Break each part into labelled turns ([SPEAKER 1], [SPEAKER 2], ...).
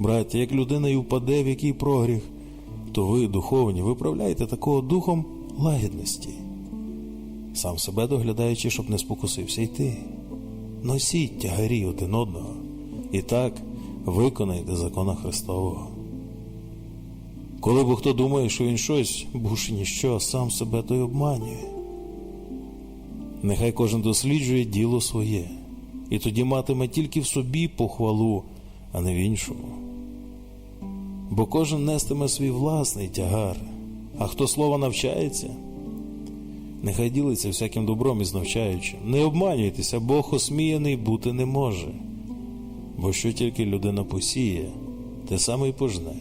[SPEAKER 1] Браття, як людина й упаде в який прогріх, то ви, духовні, виправляєте такого духом лагідності, сам себе доглядаючи, щоб не спокусився йти. Носіть тягарі один одного, і так виконайте закона Христового. Коли бо хто думає, що він щось, бувши ніщо, сам себе той обманює. Нехай кожен досліджує діло своє, і тоді матиме тільки в собі похвалу, а не в іншому. Бо кожен нестиме свій власний тягар, а хто слова навчається, нехай ділиться всяким добром із навчаючим. Не обманюйтеся, Бог осміяний бути не може. Бо що тільки людина посіє, те саме й пожне.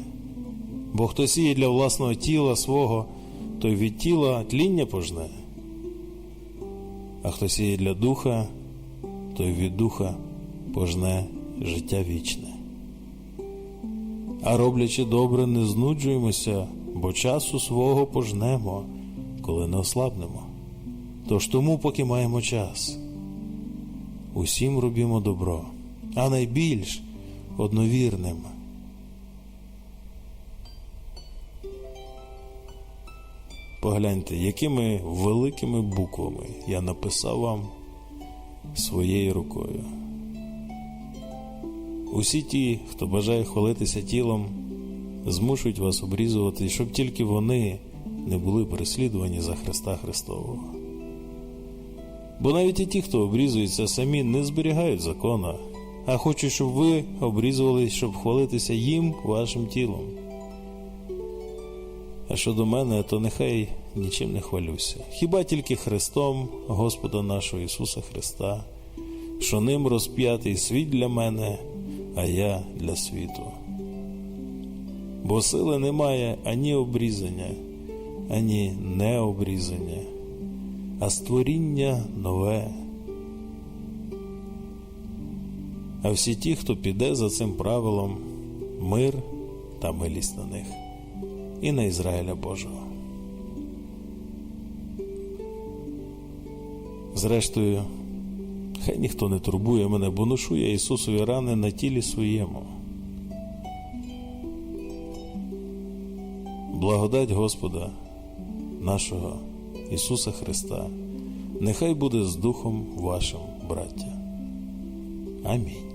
[SPEAKER 1] Бо хто сіє для власного тіла свого, той від тіла тління пожне. А хто сіє для духа, той від духа пожне життя вічне. А роблячи добре, не знуджуємося, бо часу свого пожнемо, коли не ослабнемо. Тож тому, поки маємо час, усім робімо добро, а найбільш одновірним. Погляньте, якими великими буквами я написав вам своєю рукою. Усі ті, хто бажає хвалитися тілом, змушують вас обрізувати, щоб тільки вони не були переслідувані за Христа Христового. Бо навіть і ті, хто обрізується самі, не зберігають закона, а хочуть, щоб ви обрізувались, щоб хвалитися їм вашим тілом. А щодо мене, то нехай нічим не хвалюся, хіба тільки Христом, Господа нашого Ісуса Христа, що ним розп'ятий світ для мене, а я для світу. Бо сили немає ані обрізання, ані необрізання, а створіння нове. А всі ті, хто піде за цим правилом, мир та милість на них і на Ізраїля Божого. Зрештою, хай ніхто не турбує мене, бо ношу я Ісусові рани на тілі своєму. Благодать Господа нашого Ісуса Христа, нехай буде з Духом вашим, браття. Амінь.